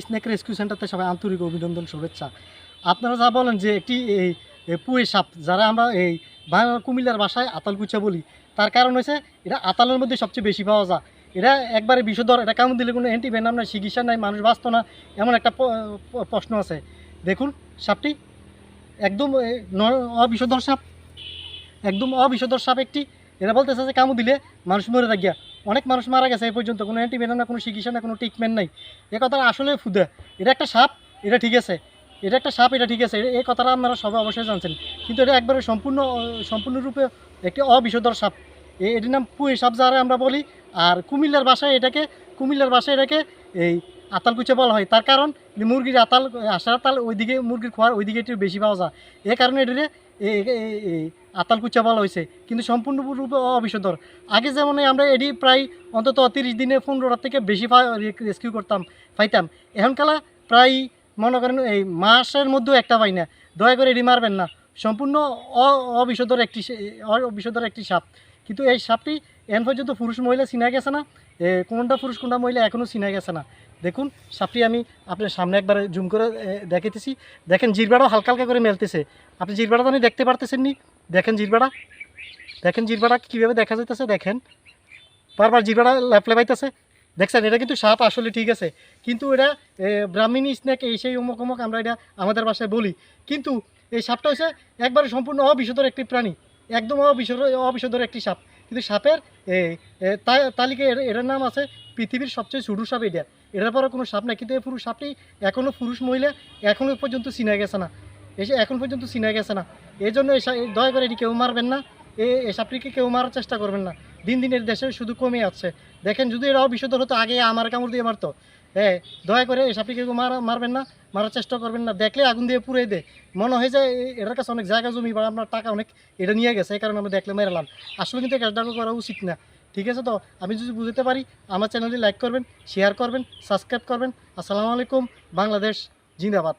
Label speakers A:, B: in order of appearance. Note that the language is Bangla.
A: স্নেক রেস্কিউ সেন্টারতে সবাই আন্তরিক অভিনন্দন, শুভেচ্ছা। আপনারা যা বলেন যে একটি, এই পুয়ে সাপ, যারা আমরা এই বাংলা কুমিল্লার ভাষায় আতালকুচা বলি, তার কারণ হচ্ছে এটা আতালের মধ্যে সবচেয়ে বেশি পাওয়া যায়। এটা একবারে বিষধর, এটা কামড় দিলে কোনো অ্যান্টিভেনাম নাই, চিকিৎসা নাই, মানুষ বাঁচত না, এমন একটা প্রশ্ন আছে। দেখুন, সাপটি একদম অবিষধর সাপ। একদম অবিষধর সাপ একটি। এরা বলতেছে যে কামড় দিলে মানুষ মরে থাকিয়া অনেক মানুষ মারা গেছে এই পর্যন্ত। কোনো অ্যান্টিভেনাম না, কোনো চিকিৎসা না, কোনো ট্রিটমেন্ট নাই। এ কথাটা আসলে ফুদে। এটা একটা সাপ, এটা ঠিক আছে। এটা একটা সাপ, এটা ঠিক আছে। এই কথাটা আপনারা সবাই অবশ্যই জানছেন। কিন্তু এটা একবারে সম্পূর্ণ, সম্পূর্ণরূপে একটি অবিষধর সাপ। এটির নাম পুয়ে সাপ যারা আমরা বলি। আর কুমিল্লার বাসায় এটাকে, কুমিল্লার বাসায় এটাকে এই আতাল কুচে বলা হয়। তার কারণ, মুরগির আতাল আসার আতাল ওইদিকে, মুরগির খোয়ার ওইদিকে একটু বেশি পাওয়া যায়। এ কারণে এটিরে এই- এই- এই আতাল কুচা বলা হয়েছে। কিন্তু সম্পূর্ণরূপে অবিশুদ্ধর আগে যেমন আমরা এটি প্রায় অন্তত তিরিশ দিনে পনেরোটার থেকে বেশি রেস্কিউ করতাম পাইতাম এখনকালা প্রায় মনে করেন এই মাসের মধ্যেও একটা পাই না। দয়া করে এটি মারবেন না। সম্পূর্ণ অবিশুদ্ধর একটি অবিশুদ্ধর একটি সাপ। কিন্তু এই সাপটি এখন পর্যন্ত পুরুষ মহিলা চিনা গেছে না। কোনটা পুরুষ, কোনটা মহিলা এখনও চিনা গেছে না। দেখুন, সাপটি আমি আপনার সামনে একবার জুম করে দেখাইতেছি। দেখেন, জিরবাড়াও হালকা হালকা করে মেলতেছে। আপনি জিরবাড়া তো আপনি দেখতে পারতেছেন নি দেখেন জিরবাড়া। দেখেন জিরবাড়া কীভাবে দেখা যাইতেছে, দেখেন। বারবার জিরবাড়া ল্যাপলে পাইতেছে দেখছেন, এটা কিন্তু সাপ, আসলে ঠিক আছে। কিন্তু এটা ব্রাহ্মণী স্নেক, এই সেই অমুক অমুক, আমরা এটা আমাদের বাসায় বলি। কিন্তু এই সাপটা হচ্ছে একবারে সম্পূর্ণ অবিষধর একটি প্রাণী। একদম অবিষধর অবিষধর একটি সাপ। কিন্তু সাপের এর- এটার নাম আছে পৃথিবীর সবচেয়ে ছোটো সাপ এটা। এটার পরে কোনো সাপ নাই, কিন্তু এই পুরুষ সাপটি এখনও পুরুষ মহিলা এখনও পর্যন্ত চিনা গেছে না। এসে এখন পর্যন্ত চিনা গেছে না। এই জন্য দয়া করে এটি কেউ মারবেন না। এই সাপটিকে কেউ মারার চেষ্টা করবেন না। দিন দিন এর দেশে শুধু কমে যাচ্ছে। দেখেন যদি এরাও বিশুদ্ধ হতো, আগে আমার কামড় দিয়ে মারতো। হ্যাঁ দয়া করে এই সাপটিকে কেউ মারা মারবেন না, মারার চেষ্টা করবেন না, দেখলে আগুন দিয়ে পুড়ে দেয়। মনে হয় যে এটার কাছে অনেক জায়গা জমি বা আপনার টাকা অনেক, এটা নিয়ে গেছে, এই কারণে আমরা দেখলে মেরালাম। আসলে কিন্তু কাজটা করা উচিত না। ঠিক আছে তো? আমি যদি বুঝতে পারি, আমার চ্যানেলটি লাইক করবেন শেয়ার করবেন সাবস্ক্রাইব করবেন। আসসালামু আলাইকুম, বাংলাদেশ জিন্দাবাদ।